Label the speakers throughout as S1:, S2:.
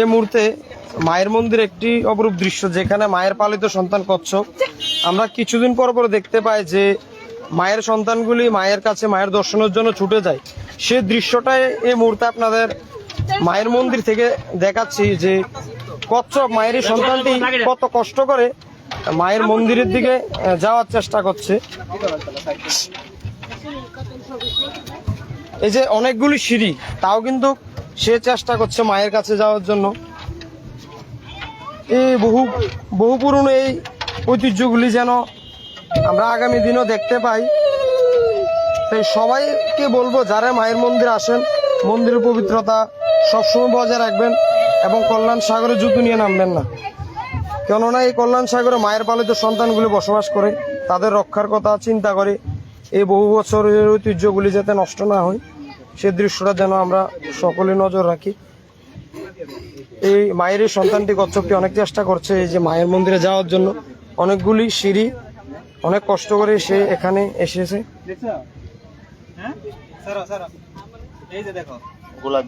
S1: এই মুহূর্তে মায়ের মন্দির একটি অপরূপ দৃশ্য, যেখানে মায়ের পালিত সন্তান কচ্ছপ। আমরা কিছুদিন পর পর দেখতে পাই যে মায়ের সন্তানগুলি মায়ের কাছে মায়ের দর্শনের জন্য ছুটে যায়। সে দৃশ্যটাই এই মুহূর্তে আপনাদের মায়ের মন্দির থেকে দেখাচ্ছি যে কচ্ছপ মায়ের সন্তানটি কত কষ্ট করে মায়ের মন্দিরের দিকে যাওয়ার চেষ্টা করছে। এই যে অনেকগুলি সিঁড়ি, তাও কিন্তু সে চেষ্টা করছে মায়ের কাছে যাওয়ার জন্য। এই বহু বহু পুরনো এই ঐতিহ্যগুলি যেন আমরা আগামী দিনও দেখতে পাই। তাই সবাইকে বলব, যারা মায়ের মন্দির আসেন, মন্দিরের পবিত্রতা সবসময় বজায় রাখবেন এবং কল্যাণ সাগরে জুতো নিয়ে নামবেন না। কেননা এই কল্যাণ সাগরে মায়ের পালিত সন্তানগুলি বসবাস করে, তাদের রক্ষার কথা চিন্তা করে এই বহু বছরের ঐতিহ্যগুলি যাতে নষ্ট না হয়। সে দৃশ্যটা যেন আমরা সকলে নজর রাখি। এই মায়ের এই সন্তানটি কচ্ছপটি অনেক চেষ্টা করছে এই যে মায়ের মন্দিরে যাওয়ার জন্য। অনেকগুলি সিঁড়ি অনেক কষ্ট করে সে এখানে এসেছে।
S2: দেখছ হ্যাঁ সারা সারা এই যে দেখো।
S1: গোলাপ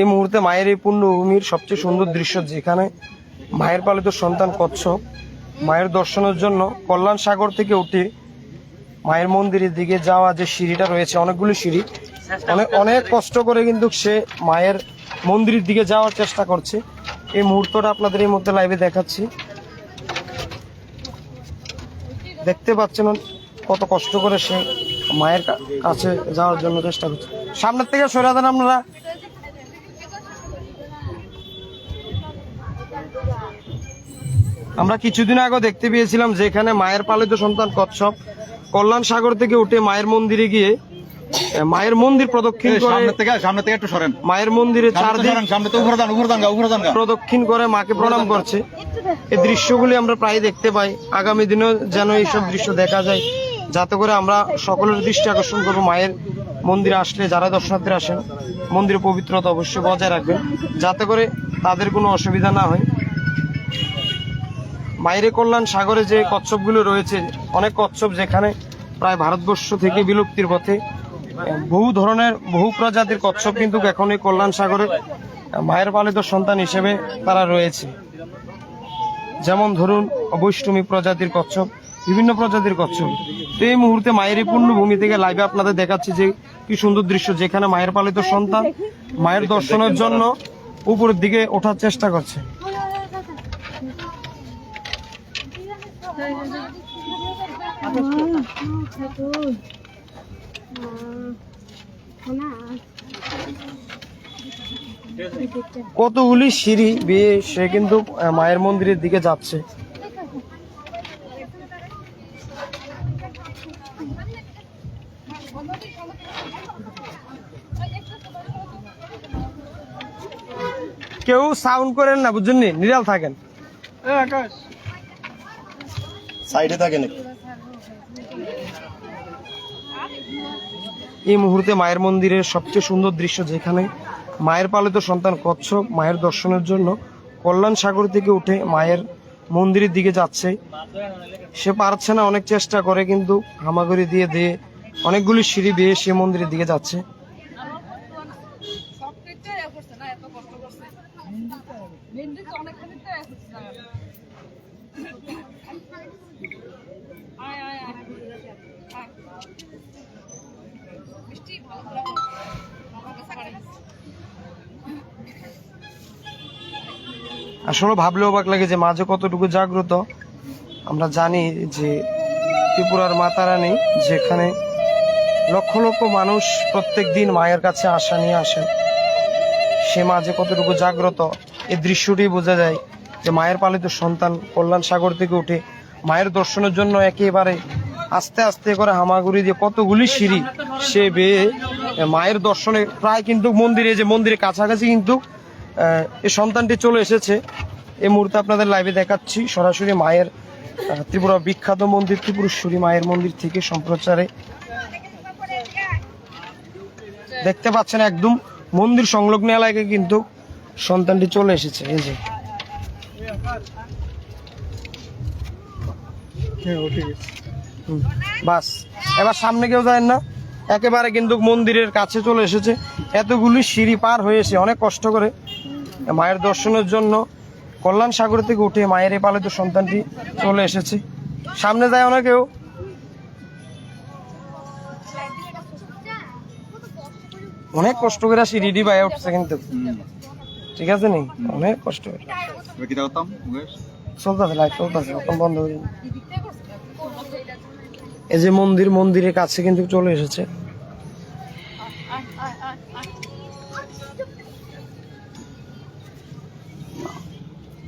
S1: এই মুহূর্তে মায়ের এই পুণ্যভূমির সবচেয়ে সুন্দর দৃশ্য যেখানে মায়ের পালিত সন্তান কচ্ছপ, মায়ের দর্শনের জন্য কল্যাণ সাগর থেকে উঠে মায়ের মন্দিরের দিকে যাওয়া যে সিঁড়িটা রয়েছে, অনেকগুলো সিঁড়ি অনেক অনেক কষ্ট করে কিন্তু সে মায়ের মন্দিরের দিকে যাওয়ার চেষ্টা করছে। এই মুহূর্তটা আপনাদের এই মধ্যে লাইভে দেখাচ্ছি। দেখতে পাচ্ছেন কত কষ্ট করে সে মায়ের কাছে যাওয়ার জন্য চেষ্টা করছে। সামনের থেকে সরে দেন আপনারা। আমরা কিছুদিন আগে দেখতে পেয়েছিলাম যেখানে মায়ের পালিত সন্তান কচ্ছপ কল্যাণ সাগর থেকে উঠে মায়ের মন্দিরে গিয়ে মায়ের মন্দির প্রদক্ষিণ করে
S3: সামনে থেকে সামনে থেকে একটু সরেন।
S1: মায়ের মন্দিরে প্রদক্ষিণ করে মাকে প্রণাম করছে। এই দৃশ্যগুলি আমরা প্রায় দেখতে পাই। আগামী দিনেও যেন এইসব দৃশ্য দেখা যায়। যাতে করে আমরা সকলের দৃষ্টি আকর্ষণ করব। মায়ের মন্দিরে আসলে যারা দর্শনার্থীরা আসেন, মন্দিরের পবিত্রতা অবশ্যই বজায় রাখবেন, যাতে করে তাদের কোনো অসুবিধা না হয়। মায়ের কল্যাণ সাগরে যে কচ্ছপগুলো রয়েছে, অনেক কচ্ছপ যেখানে প্রায় ভারতবর্ষ থেকে বিলুপ্তির পথে, বহু ধরনের, বহু প্রজাতির কচ্ছপ কিন্তু এখন এই কল্যাণ সাগরে মায়ের পালিত সন্তান হিসেবে তারা রয়েছে। যেমন ধরুন বৈষ্ণবী প্রজাতির কচ্ছপ বিভিন্ন প্রজাতির কচ্ছপ। তো এই মুহূর্তে মায়ের এই পূর্ণভূমি থেকে লাইভে আপনাদের দেখাচ্ছি যে কি সুন্দর দৃশ্য, যেখানে মায়ের পালিত সন্তান মায়ের দর্শনের জন্য উপরের দিকে ওঠার চেষ্টা করছে। কতগুলি সিঁড়ি বেয়ে সে কিন্তু মায়ের মন্দিরের দিকে যাচ্ছে। কেউ সাউন্ড করেন না বুঝছেন নিরাল থাকেন। সাইডে থাকেন এই মুহূর্তে মায়ের মন্দিরের সবচেয়ে সুন্দর দৃশ্য যেখানে মায়ের পালিত সন্তান কচ্ছপ মায়ের দর্শনের জন্য কল্যাণ সাগর থেকে উঠে মায়ের মন্দিরের দিকে যাচ্ছে। সে পারছে না অনেক চেষ্টা করে কিন্তু হামাগুড়ি দিয়ে দিয়ে অনেকগুলি সিঁড়ি বেয়ে সে মন্দিরের দিকে যাচ্ছে। আসলে ভাবলেও অবাক লাগে যে মাঝে কতটুকু জাগ্রত। আমরা জানি যে ত্রিপুরার মাতা রানী যেখানে লক্ষ লক্ষ মানুষ প্রত্যেক দিন মায়ের কাছে আশা নিয়ে আসেন, সে মাঝে কতটুকু জাগ্রত এই দৃশ্যটি বোঝা যায় যে মায়ের পালিত সন্তান কল্যাণ সাগর থেকে উঠে মায়ের দর্শনের জন্য একেবারে আস্তে আস্তে করে হামাগুড়ি দিয়ে কতগুলি সিঁড়ি সে বেয়ে মায়ের দর্শনে প্রায় কিন্তু মন্দিরে, যে মন্দিরের কাছাকাছি কিন্তু এই সন্তানটি চলে এসেছে। এই মুহূর্তে আপনাদের লাইভে দেখাচ্ছি সরাসরি মায়ের ত্রিপুরা বিখ্যাত মন্দির ত্রিপুরেশ্বরী মায়ের মন্দির থেকে সম্প্রচারে। দেখতে পাচ্ছেন একদম মন্দির সংলগ্ন এলাকায় কিন্তু সন্তানটি চলে এসেছে। এই যে। হুম, বাস। এবার সামনে কেউ যায় না। একেবারে কিন্তু মন্দিরের কাছে চলে এসেছে। এতগুলি সিঁড়ি পার হয়েছে অনেক কষ্ট করে মায়ের দর্শনের জন্য কল্যাণ সাগর থেকে উঠে মায়ের এই পালিত সন্তানটি চলে এসেছে। সামনে যায় অনেকেও অনেক কষ্ট করে সিঁড়িটি বাইরে উঠছে কিন্তু। ঠিক আছে নি? অনেক কষ্ট করে। চলতেছে লাইট চলতেছে এখন বন্ধ হয়ে। এই যে মন্দির মন্দিরের কাছে কিন্তু চলে এসেছে।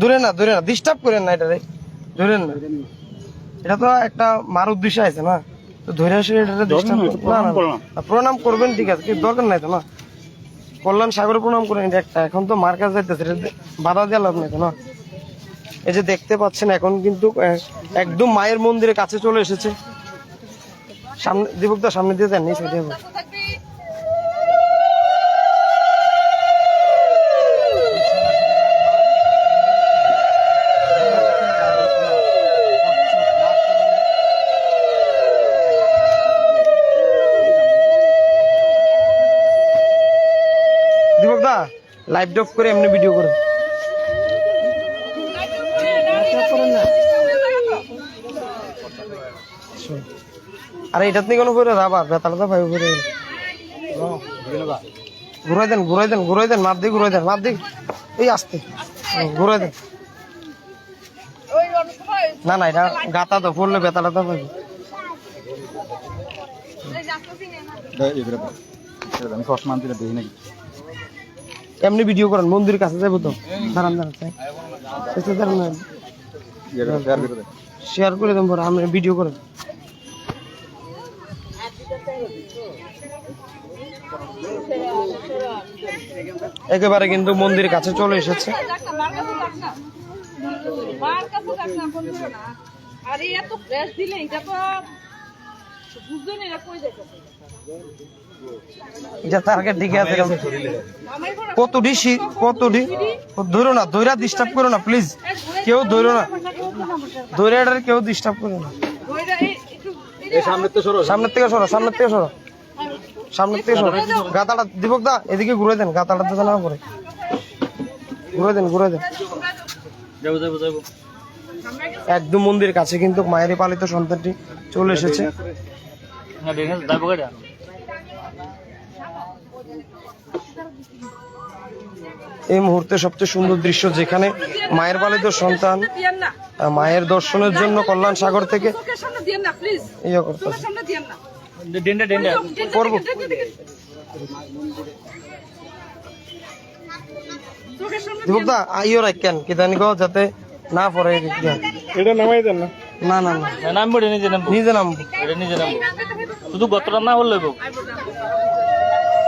S1: দূরে না দূরে না ডিস্টার্ব করেন না এটা রে ধরেন না। এটা তো একটা মার উদ্দেশ্য আছে না। তো ধরে আসে এটা ডিস্টার্ব না না না, প্রণাম করবেন ঠিক আছে কিন্তু দরকার নাই তো না। কল্যাণ সাগরে প্রণাম করেন এটা একটা। এখন তো মার কাছে যাইতেছে এটা বাধা দেওয়া লাভ নাই তো না। এই যে দেখতে পাচ্ছেন এখন কিন্তু একদম মায়ের মন্দিরের কাছে চলে এসেছে। সামনে দীপকদা সামনে দিয়ে যান নিচে দীপকদা লাইভ ডফ করে এমনি ভিডিও করে। আরে এটাত নি কোনো করে রাবার বেতালটা ভাই উপরে ঘুরাই দেন ঘুরাই দেন ঘুরাই দেন মাপ দিয়ে ঘুরাই দেন মাপ দিয়ে। এই আসতে। ঘুরাই দেন। না না এটা গাতা তো পড়লে বেতালটা তো পাবি
S3: এবারে আমি চশমা আনতে দেখি নাকি?
S1: এমনি ভিডিও করেন মন্দিরের কাছে যাব তো? দাঁড়ান দাঁড়ান
S3: শেয়ার করে
S1: শেয়ার করে দেন পরে আমি ভিডিও করেন। একেবারে কিন্তু মন্দিরের কাছে চলে এসেছে।
S4: আরে এত ফ্রেশ দিলে এটা তো কই
S1: এটা টার্গেট দিকে আছে
S4: ঘর
S1: কতটি শি- কতটি? ধরো না দৈরা ডিস্টার্ব করো না প্লিজ কেউ ধরো না। দৈরা কেউ ডিস্টার্ব করো না। সামনের থেকে সরো। সামনের থেকে সরো সামনের থেকে সরো। গাতাটা দীপক দা এদিকে ঘুরে দেন গাতাটা তো না করে ঘুরে দেন ঘুরে দেন। একদম মন্দিরের কাছে কিন্তু মায়ের পালিত সন্তানটি চলে এসেছে।
S2: গাড়ি
S1: এই মুহূর্তে সবচেয়ে সুন্দর দৃশ্য যেখানে মায়ের পালিত সন্তান মায়ের দর্শনের জন্য কল্যাণ সাগর থেকে
S4: চোখের সামনে দিয়েন না প্লিজ
S1: ইয়ে
S2: ডেন্ডা।
S1: করব।
S4: চোখের সামনে
S1: দীপক দা আইও রাখেন কি জানি গো যাতে না পড়ে
S2: এটা নামাই দেন না।
S1: না না না।
S2: নামবো নিজে নামবো।
S1: নিজে নামবো।
S2: নিজে নামবো। শুধু গতটা না বললে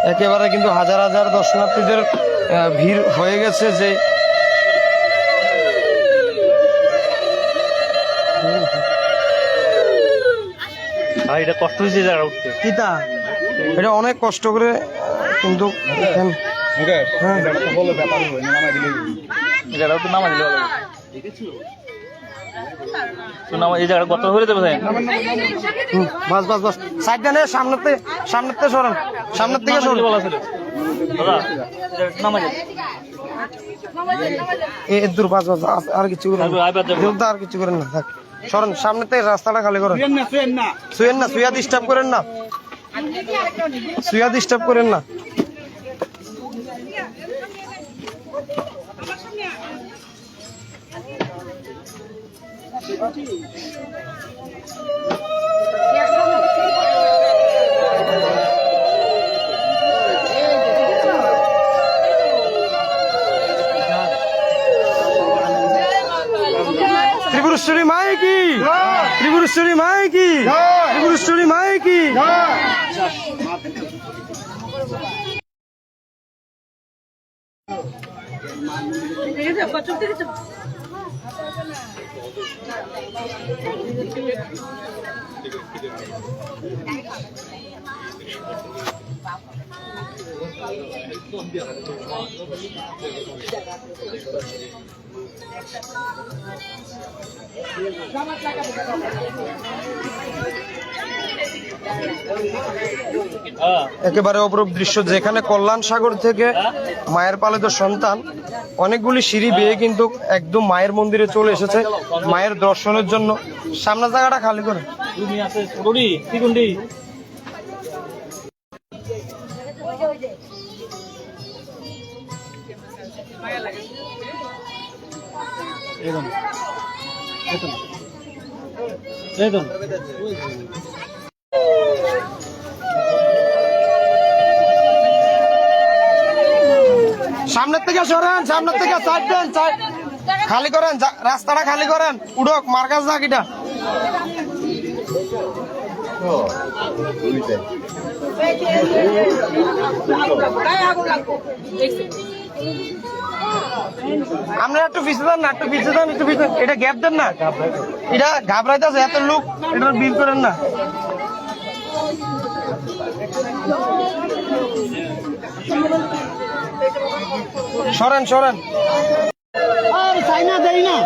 S1: একেবারে কিন্তু হাজার হাজার দর্শনার্থীদের ভিড় হয়ে গেছে যে
S2: ভাই এটা কষ্ট হয়েছে জায়গা উঠতে।
S1: কিতা? এটা অনেক কষ্ট করে কিন্তু হ্যাঁ।
S3: এটা তো
S2: নামা দিলে এই জায়গাটা গত হয়ে যাবে
S1: বাস বাস বাস সাইড দেন সামনের থেকে সামনের সামনের থেকে সরেন
S2: বলা ছিল দাদা নামা যাবে
S1: এ এ দূর বাস বাস আর কিছু করেন আর কিছু করেন না থাক সরেন সামনের থেকে রাস্তাটা খালি করেন শুয়েন না শুয়া ডিস্টার্ব করেন না শুয়া ডিস্টার্ব করেন না ত্রিপুরেশ্বরী মাই কি? ত্রিপুরেশ্বরী মাই কি? ত্রিপুরেশ্বরী মাই কি?
S4: দেখে 孩子，这个，这个，
S1: একেবারে অপরূপ দৃশ্য, যেখানে কল্যাণ সাগর থেকে মায়ের পালিত সন্তান, অনেকগুলি সিঁড়ি বেয়ে কিন্তু একদম মায়ের মন্দিরে চলে এসেছে, মায়ের দর্শনের জন্য। সামনের জায়গাটা খালি করে। সামনের থেকে সরেন, সামনের থেকে সাইড দেন খালি করেন রাস্তাটা খালি করেন, উড়ক মার্কাজ জাকিটা আমরা একটু পিছিয়ে না, একটু পিছিয়ে একটু পিছিয়ে এটা গ্যাপ দেন না। এটা ঘাবড়াইতেছে এত লোক, এটা বিল করেন না। সরেন সরেন। আর না।